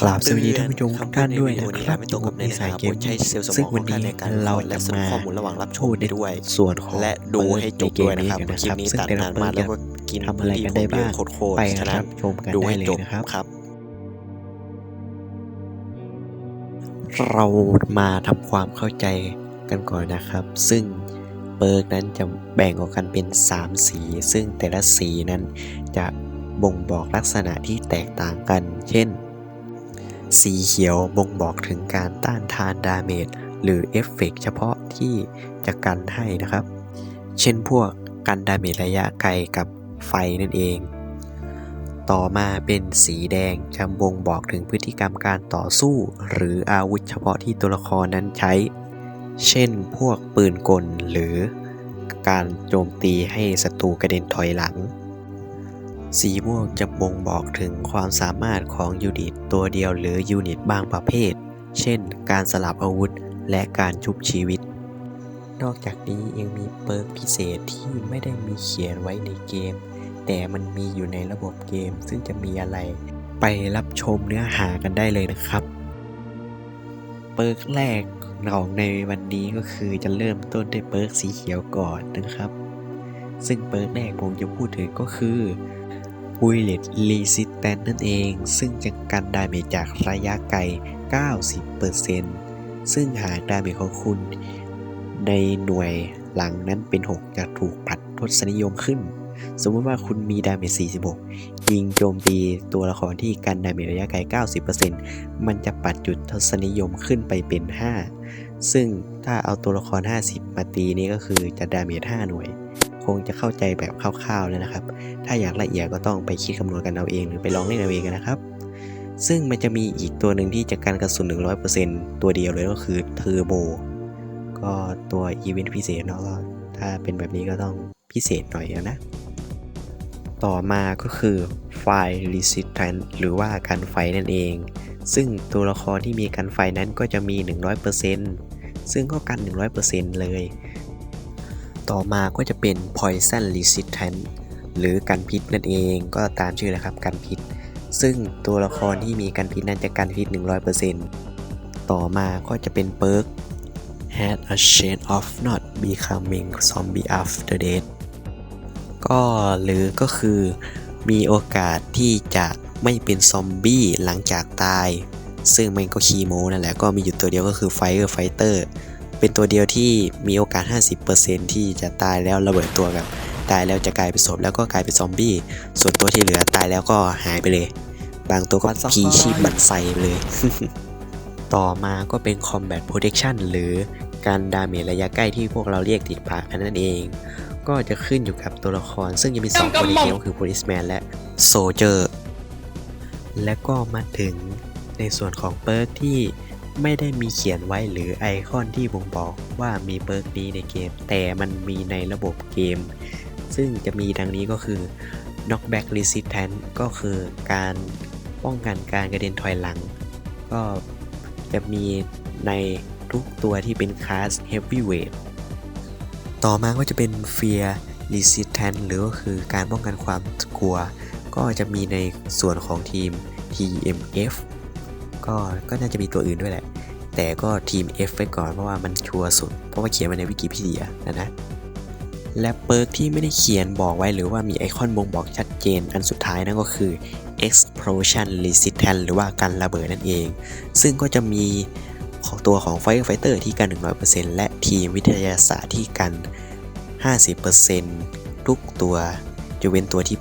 ครับสวัสดีท่านผู้ชมทุกท่านด้วยนะวันนี้ครับไม่ตรงกับในสาสายยเกเกมมใช้เซลล์สมซึ่งองวันนี้ในการเราและจะสรุปมาข้อมูลระหว่างรับชพูมดในด้วย ส่วนของและดูให้จบด้วยนะครับเปิดคลิปนี้ใเกตัดมนานมากแล้วก็กินทำอะไรกันได้บ้างโคตรไปๆฉะนะคนั้รันบชมกันดูได้ให้เลจยบนะครับครับ เรามาทำความเข้าใจกันก่อนนะครับ ซึ่งเปิร์กนั้นจะแบ่งออกกันเป็น 3 สี ซึ่งแต่ละสีนั้นจะบ่งบอกลักษณะที่แตกต่างกัน เช่น สีเขียวบ่งบอกถึงการต้านทานดาเมจหรือเอฟเฟกต์เฉพาะที่จะกันให้นะครับ เช่นพวกกันดาเมจระยะไกลกับไฟนั่นเอง ต่อมาเป็นสีแดงจะบ่งบอกถึงพฤติกรรมการต่อสู้ หรืออาวุธเฉพาะที่ตัวละครนั้นใช้ เช่นพวกปืนกลหรือการโจมตีให้ศัตรูกระเด็นถอยหลัง สีม่วงจะบ่งบอกถึงความสามารถของยูนิตตัวเดียวหรือยูนิตบางประเภท เช่น การสลับอาวุธและการชุบชีวิต นอกจากนี้ยังมีเปิร์กพิเศษที่ไม่ได้มีเขียนไว้ในเกม แต่มันมีอยู่ในระบบเกม ซึ่งจะมีอะไร ไปรับชมเนื้อหากันได้เลยนะครับ เปิร์กแรกของในวันนี้ก็คือจะเริ่มต้นด้วยเปิร์กสีเขียวก่อนนะครับ ซึ่งเปิร์กแรกผมจะพูดถึงก็คือ Bullet Resistance นั่นเอง ซึ่งจะกันดาเมจจากระยะไกล 90%ซึ่งหากดาเมจของคุณ ในหน่วยหลังนั้นเป็น 6 จะถูกปัดทศนิยมขึ้น สมมติว่าคุณมีดาเมจ 46 ยิงโจมตีตัวละครที่กันดาเมจระยะไกล 90%มันจะปัดจุดทศนิยมขึ้นไปเป็น 5 ซึ่งถ้าเอาตัวละคร 50 มาตีนี่ก็คือจะดาเมจ 5 หน่วย คงจะเข้าใจแบบคร่าวๆแล้วนะครับ ถ้าอยากละเอียดก็ต้องไปคิดคำนวณกันเอาเอง หรือไปลองเล่นเอาเองกันนะครับ ซึ่งมันจะมีอีกตัวหนึ่งที่จะกันกระสุน 100%ตัวเดียวเลยก็คือเทอร์โบ ก็ตัวอีเวนต์พิเศษเนาะก็ถ้าเป็นแบบนี้ก็ต้องพิเศษหน่อยนะ ต่อมาก็คือไฟ resistance หรือว่ากันไฟนั่นเอง ซึ่งตัวละครที่มีกันไฟนั้นก็จะมี 100%ซึ่งก็กัน 100%เลย ต่อมาก็จะเป็น poison resistant หรือกันพิษนั่นเองก็ตามชื่อเลยครับกันพิษ ซึ่งตัวละครที่มีกันพิษนั้นจะกันพิษ 100%ต่อมาก็จะเป็นเปิร์ก had a chance of not becoming zombie after death ก็หรือก็คือมีโอกาสที่จะไม่เป็นซอมบี้หลังจากตาย ซึ่งมันก็คีโมนั่นแหละก็มีอยู่ตัวเดียวก็คือ Fire Fighter เป็นตัวเดียวที่มีโอกาส 50%ที่จะตายแล้วระเบิดตัวกับตายแล้วจะกลายเป็นศพแล้วก็กลายเป็นซอมบี้ ส่วนตัวที่เหลือตายแล้วก็หายไปเลย บางตัวก็พีชีพบันไซไปเลย ต่อมาก็เป็น Combat Protection หรือการดาเมจระยะใกล้ที่พวกเราเรียกติดปากกันนั่นเอง ก็จะขึ้นอยู่กับตัวละคร ซึ่งจะมี2ตัวในเกมก็คือ Policeman และ Soldier และก็มาถึงในส่วนของเปิร์กที่ ไม่ได้มีเขียนไว้หรือไอคอนที่บ่งบอกว่ามีเปิร์กนี้ในเกม แต่มันมีในระบบเกม ซึ่งจะมีดังนี้ก็คือ knockback resistance ก็คือการป้องกันการกระเด็นถอยหลัง ก็จะมีในทุกตัวที่เป็นคลาส heavyweight ต่อมาก็จะเป็น fear resistance หรือก็คือการป้องกันความกลัว ก็จะมีในส่วนของทีม TMF ก็ก็น่าจะมีตัวอื่นด้วยแหละ แต่ก็ทีม F ไว้ก่อนเพราะว่ามันชัวร์สุด เพราะว่าเขียนไว้ในวิกิพีเดียนะนะ และเปิร์กที่ไม่ได้เขียนบอกไว้หรือว่ามีไอคอนบ่งบอกชัดเจนอันสุดท้ายนั่นก็คือ explosion resistance หรือว่ากันระเบิดนั่นเอง ซึ่งก็จะมีของตัวของ Firefighter ที่กัน 100%และทีมวิทยาศาสตร์ที่กัน 50%ทุกตัวจะเว้นตัวที่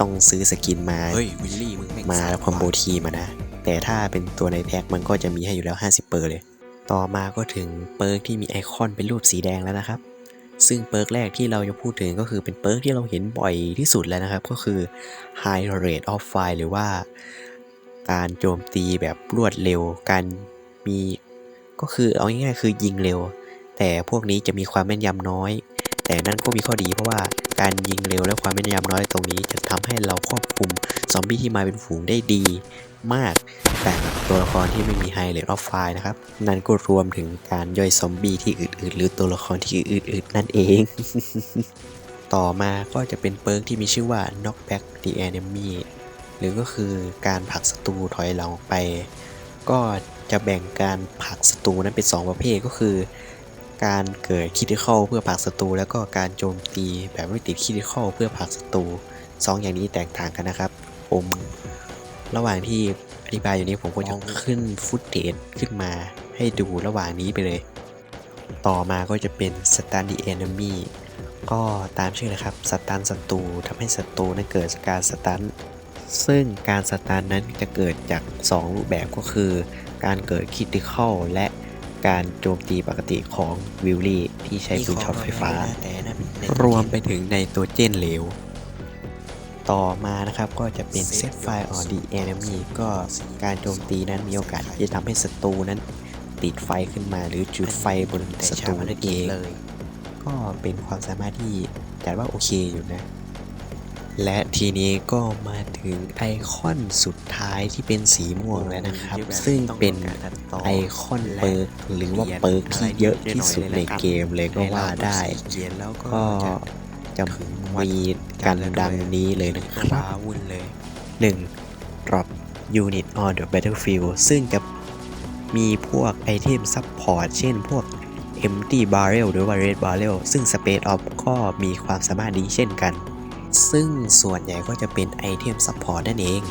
ต้องซื้อสกินมา เฮ้ยวิลลี่มึงแม่งมาสัตแล้วว์คอมโบทีมานะ แต่ถ้าเป็นตัวในแพ็คมันก็จะมีให้อยู่แล้ว 50 เปอร์เลย ต่อมาก็ถึงเปิร์กที่มีไอคอนเป็นรูปสีแดงแล้วนะครับ ซึ่งเปิร์กแรกที่เราจะพูดถึงก็คือเป็นเปิร์กที่เราเห็นบ่อยที่สุดแล้วนะครับ ก็คือ High Rate of Fire หรือว่าการโจมตีแบบรวดเร็ว การมีก็คือเอาง่ายๆคือยิงเร็ว แต่พวกนี้จะมีความแม่นยำน้อย แต่นั่นก็มีข้อดีเพราะว่าการยิงเร็วและความแม่นยำน้อยตรงนี้จะทำให้เราควบคุมซอมบี้ที่มาเป็นฝูงได้ดีมากแต่ตัวละครที่ไม่มีไฮเลดออฟไฟนะครับ นั่นก็รวมถึงการย่อยซอมบี้ที่อื่นๆ หรือตัวละครที่อื่นๆ นั่นเอง ต่อมาก็จะเป็นเปิร์กที่มีชื่อว่า knockback the enemy หรือก็คือการผลักศัตรูถอยหลังออกไป ก็จะแบ่งการผลักศัตรูนั้นเป็น 2 ประเภทก็คือ การเกิดคิดเข้าเพื่อผลักศัตรูแล้วก็การโจมตีแบบไม่ติดคิดเข้าเพื่อผลักศัตรูสองอย่างนี้แตกต่างกันนะครับ ผมระหว่างที่อธิบายอยู่นี้ผมก็จะขึ้นฟุตเทจขึ้นมาให้ดูระหว่างนี้ไปเลย ต่อมาก็จะเป็น Stun the Enemy ก็ตามชื่อนะครับสตันศัตรูทำให้ศัตรูนั้นเกิดการสตันซึ่งการสตันนั้นจะเกิดจาก 2 รูปแบบก็คือ การเกิดคิด i ค a l และ การโจมตีปกติของวิลลี่ที่ใช้ปืนช็อตไฟฟ้าแต่นั่นรวมไปถึงในตัวเจนเหลว ต่อมานะครับก็จะเป็น Set Fire on the Enemy ก็การโจมตีนั้นมีโอกาสที่จะทำให้ศัตรูนั้นติดไฟขึ้นมาหรือจุดไฟบนศัตรูนั่นเองเลยก็เป็นความสามารถที่จัดว่าโอเคอยู่นะ และทีนี้ก็มาถึงไอคอนสุดท้ายที่เป็นสีม่วงแล้วนะครับ ซึ่งเป็นไอคอนเปิร์กหรือว่าเปิร์กที่เยอะที่สุดในเกมเลยก็ว่าได้แล้วก็ก็จะมีกันดังนี้เลยนะครัว้าบวุ่นเลย 1. drop unit on the battlefield ซึ่งจะมีพวกไอเทมซับพอร์ตเช่นพวก empty barrel หรือว่า red barrel ซึ่ง space off ก็มีความสามารถดีเช่นกัน ซึ่งส่วนใหญ่ก็จะเป็นไอเทมซัพพอร์ตนั่นเอง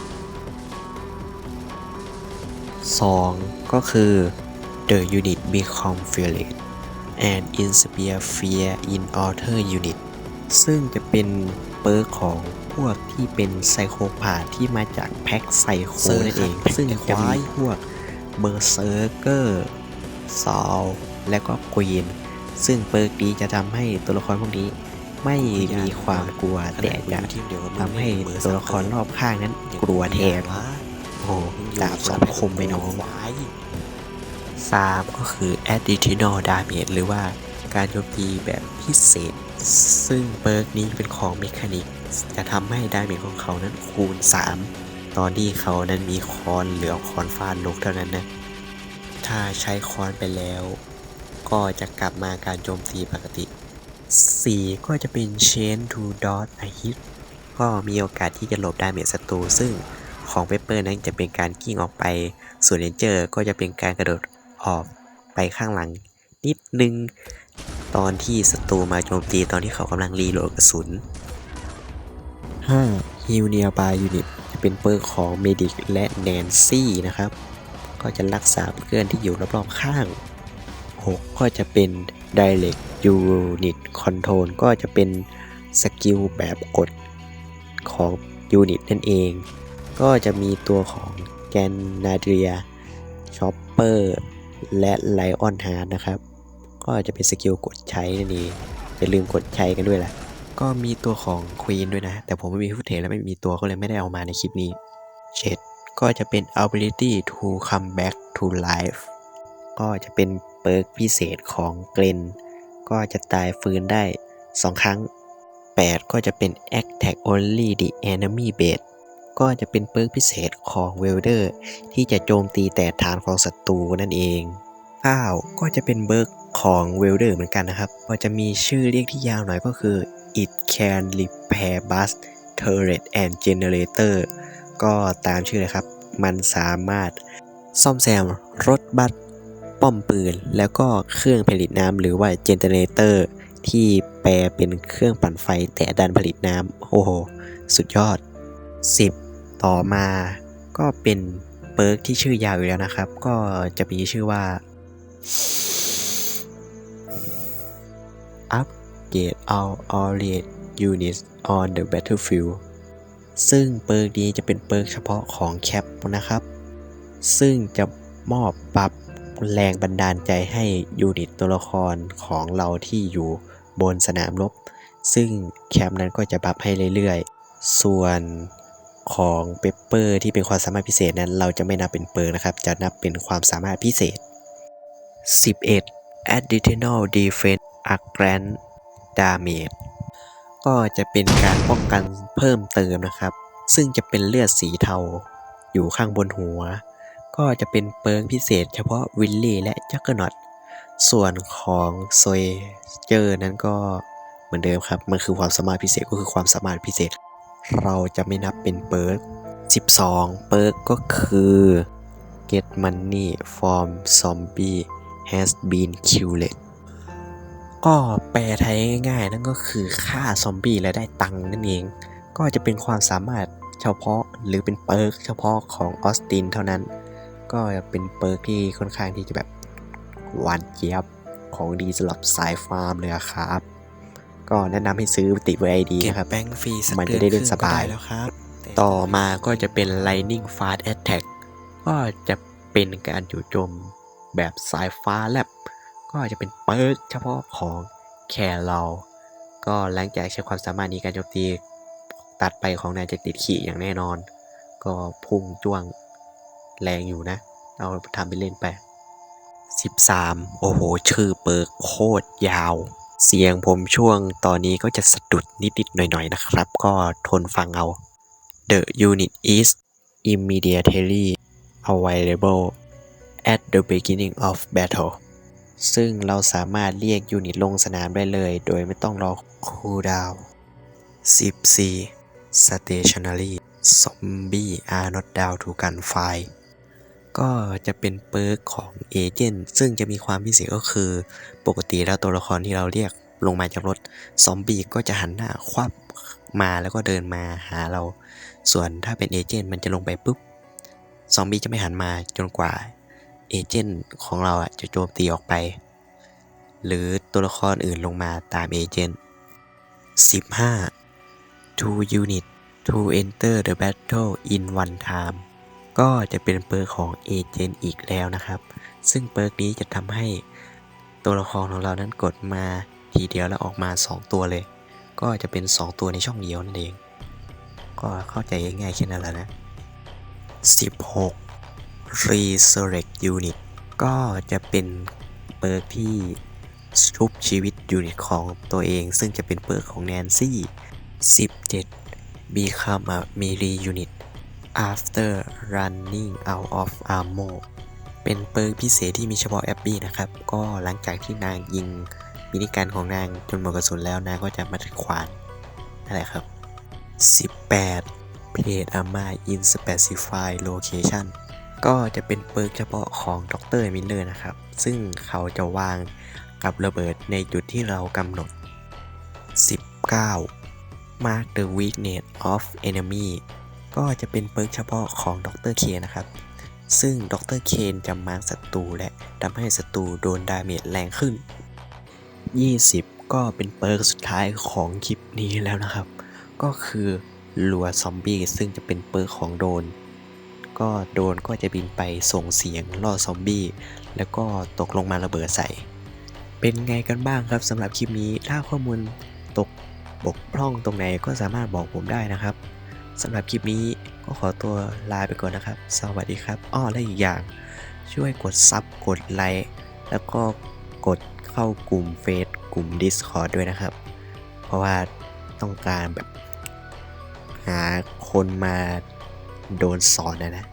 2. ก็คือ the unit become fearless and inspire fear in other unit ซึ่งจะเป็นเปิร์กของพวกที่เป็นไซโคพาธที่มาจากแพ็กไซโคนั่นเอง ซึ่งจะมีพวกเบอร์เซอร์เกอร์ซาวและก็กรีนซึ่งเปิร์กนี้จะทำให้ตัวละครพวกนี้ ไม่มีความกลัวแต่จะทำให้ตัวละครรอบข้างนั้นกลัวแทนโอ้โหดาบสองคมไปน้อง3ก็คือ additional damage หรือว่าการโจมตีแบบพิเศษ ซึ่งเบิร์กนี้เป็นของเมคานิก จะทำให้ดาเมจของเขานั้นคูณ 3 ตอนที่เขานั้นมีคอนเหลือคอนฟาดนกเท่านั้นนะ ถ้าใช้คอนไปแล้ว ก็จะกลับมาการโจมตีปกติ 4 ก็จะเป็น chain to dot a hit ก็มีโอกาสที่จะหลบดาเมจศัตรูซึ่งของเปเปอร์นั้นจะเป็นการกิ้งออกไป ส่วนเรนเจอร์ก็จะเป็นการกระโดดออกไปข้างหลัง นิดนึง ตอนที่ศัตรูมาโจมตีตอนที่เขากำลังรีโหลดกระสุน 5. Heal Nearby Unit จะเป็นเปอร์ของ Medic และ Nancy นะครับ ก็จะรักษาเพื่อนที่อยู่รอบๆข้าง 6 ก็จะเป็น Direct Unit Control ก็จะเป็นสกิลแบบกดของยูนิตนั่นเอง ก็จะมีตัวของแกนนาเดียชอปเปอร์และไลออนฮาร์ดนะครับ ก็จะเป็นสกิลกดใช้นั่นเองอย่าลืมกดใช้กันด้วยล่ะ ก็มีตัวของควีนด้วยนะ แต่ผมไม่มีฟุตเทจและไม่มีตัวก็เลยไม่ได้เอามาในคลิปนี้เช็ดก็จะเป็น ability to come back to life ก็จะเป็นเปิร์กพิเศษของเกรน ก็จะตายฟื้นได้ 2 ครั้ง 8 ก็จะเป็น attack only the enemy base ก็จะเป็นเปิร์กพิเศษของเวลเดอร์ที่จะโจมตีแต่ฐานของศัตรูนั่นเอง9ก็จะเป็นเบิร์กของเวลเดอร์เหมือนกันนะครับ ก็จะมีชื่อเรียกที่ยาวหน่อยก็คือ it can repair bus turret and generator ก็ตามชื่อเลยครับ มันสามารถซ่อมแซมรถบัส ป้อมปืน แล้วก็เครื่องผลิตน้ำหรือว่าเจนเนเรเตอร์ที่แปลเป็นเครื่องปั่นไฟแต่ดันผลิตน้ำโอ้โห สุดยอด 10 ต่อมาก็เป็นเปิร์กที่ชื่อยาวอยู่แล้วนะครับ ก็จะมีชื่อว่า Upgrade all allied units on the battlefield ซึ่งเปิร์กนี้จะเป็นเปิร์กเฉพาะของแคปนะครับ ซึ่งจะมอบบัฟ แรงบันดาลใจให้ยูนิตตัวละครของเราที่อยู่บนสนามรบ ซึ่งแคมป์นั้นก็จะบัฟให้เรื่อยๆ ส่วนของเปปเปอร์ที่เป็นความสามารถพิเศษนั้น เราจะไม่นับเป็นเปิร์กนะครับ จะนับเป็นความสามารถพิเศษ 11 additional defense a grant damage ก็จะเป็นการป้องกันเพิ่มเติมนะครับ ซึ่งจะเป็นเลือดสีเทาอยู่ข้างบนหัว ก็จะเป็นเปิร์กพิเศษเฉพาะวิลลี่และจักกอร์นอตส่วนของโซยเจอร์นั้นก็เหมือนเดิมครับ มันคือความสามารถพิเศษก็คือความสามารถพิเศษ เราจะไม่นับเป็นเปิร์ก12 เปิร์กก็คือ get money from zombie has been killed ก็แปลไทยง่ายๆ นั่นก็คือฆ่าซอมบี้และได้ตังค์นั่นเอง ก็จะเป็นความสามารถเฉพาะหรือเป็นเปิร์กเฉพาะของออสตินเท่านั้น ก็จะเป็นเปิร์กที่ค่อนข้างที่จะแบบหวานเจี๊ยบของดีสำหรับสายฟาร์มเลยอะครับ ก็แนะนำให้ซื้อติดไว้ไอดีเก็บนะครับแบงค์ฟรีสักมันเดืจะอนได้เล่นครึ่งสบายก็ได้แล้วครับ ต่อมาก็จะเป็น Lightning Fast Attack ก็จะเป็นการจู่โจมแบบสายฟ้าแลบก็จะเป็นเปิร์กเฉพาะของแคร์เรา ก็หลังจากใช้ความสามารถนี้การโจมตีตัดไปของนายจะติดขีอย่างแน่นอน ก็พุ่งจ้วง แรงอยู่นะ เอาทำไปเล่นไป 13 โอ้โห ชื่อเปิร์กโคตรยาว เสียงผมช่วงตอนนี้ก็จะสะดุดนิดๆหน่อยๆนะครับ ก็ทนฟังเอา The unit is immediately available at the beginning of battle ซึ่งเราสามารถเรียกยูนิตลงสนามได้เลย โดยไม่ต้องรอคูลดาวน์14 stationary zombie are not down to gunfire ก็จะเป็นเปิร์กของเอเจนต์ซึ่งจะมีความพิเศษก็คือ ปกติแล้วตัวละครที่เราเรียกลงมาจากรถซอมบี้ก็จะหันหน้าควับมาแล้วก็เดินมาหาเรา ส่วนถ้าเป็นเอเจนต์มันจะลงไปปุ๊บซอมบี้จะไม่หันมาจนกว่าเอเจนต์ของเราอะจะโจมตีออกไป หรือตัวละครอื่นลงมาตามเอเจนต์15 two unit to enter the battle in one time ก็จะเป็นเปิร์กของเอเจนต์อีกแล้วนะครับ ซึ่งเปิร์กนี้จะทำให้ตัวละครของเรานั้นกดมาทีเดียวแล้วออกมา 2 ตัวเลย ก็จะเป็น 2 ตัวในช่องเดียวนั่นเอง ก็เข้าใจง่ายๆแค่นั้นแหละนะ 16 Resurrect Unit ก็จะเป็นเปิร์กที่ชุบชีวิตยูนิตของตัวเอง ซึ่งจะเป็นเปิร์กของแนนซี่ 17 Become a melee unit after running out of ammo เป็นเปิร์กพิเศษที่มีเฉพาะแอปปี้นะครับ ก็หลังจากที่นางยิงมินิกันของนางจนหมดกระสุนแล้วนางก็จะมาถือขวานนั่นแหละครับ 18 Play a m a in specified location ก็จะเป็นเปิร์กเฉพาะของดรมิลเลอร์นะครับ ซึ่งเขาจะวางกับระเบิดในจุดที่เรากำหนด 19 Mark the weakness of enemy ก็จะเป็นเปิร์กเฉพาะของดรเคนนะครับ ซึ่งดรเคนจะมาร์กศัตรูและทำให้ศัตรูโดนดาเมจแรงขึ้น 20 ก็เป็นเปิร์กสุดท้ายของคลิปนี้แล้วนะครับ ก็คือลัวซอมบี้ซึ่งจะเป็นเปิร์กของโดน ก็โดนก็จะบินไปส่งเสียงล่อซอมบี้แล้วก็ตกลงมาระเบิดใส่ เป็นไงกันบ้างครับสำหรับคลิปนี้ถ้าข้อมูลตกบกพร่องตรงไหนก็สามารถบอกผมได้นะครับ สำหรับคลิปนี้ก็ขอตัวลาไปก่อนนะครับ สวัสดีครับ อ้อและอีกอย่าง ช่วยกดซับกดไลค์แล้วก็กดเข้ากลุ่มเฟซกลุ่ม Discord ด้วยนะครับ เพราะว่าต้องการแบบ หาคนมาโดนสอนนะนะ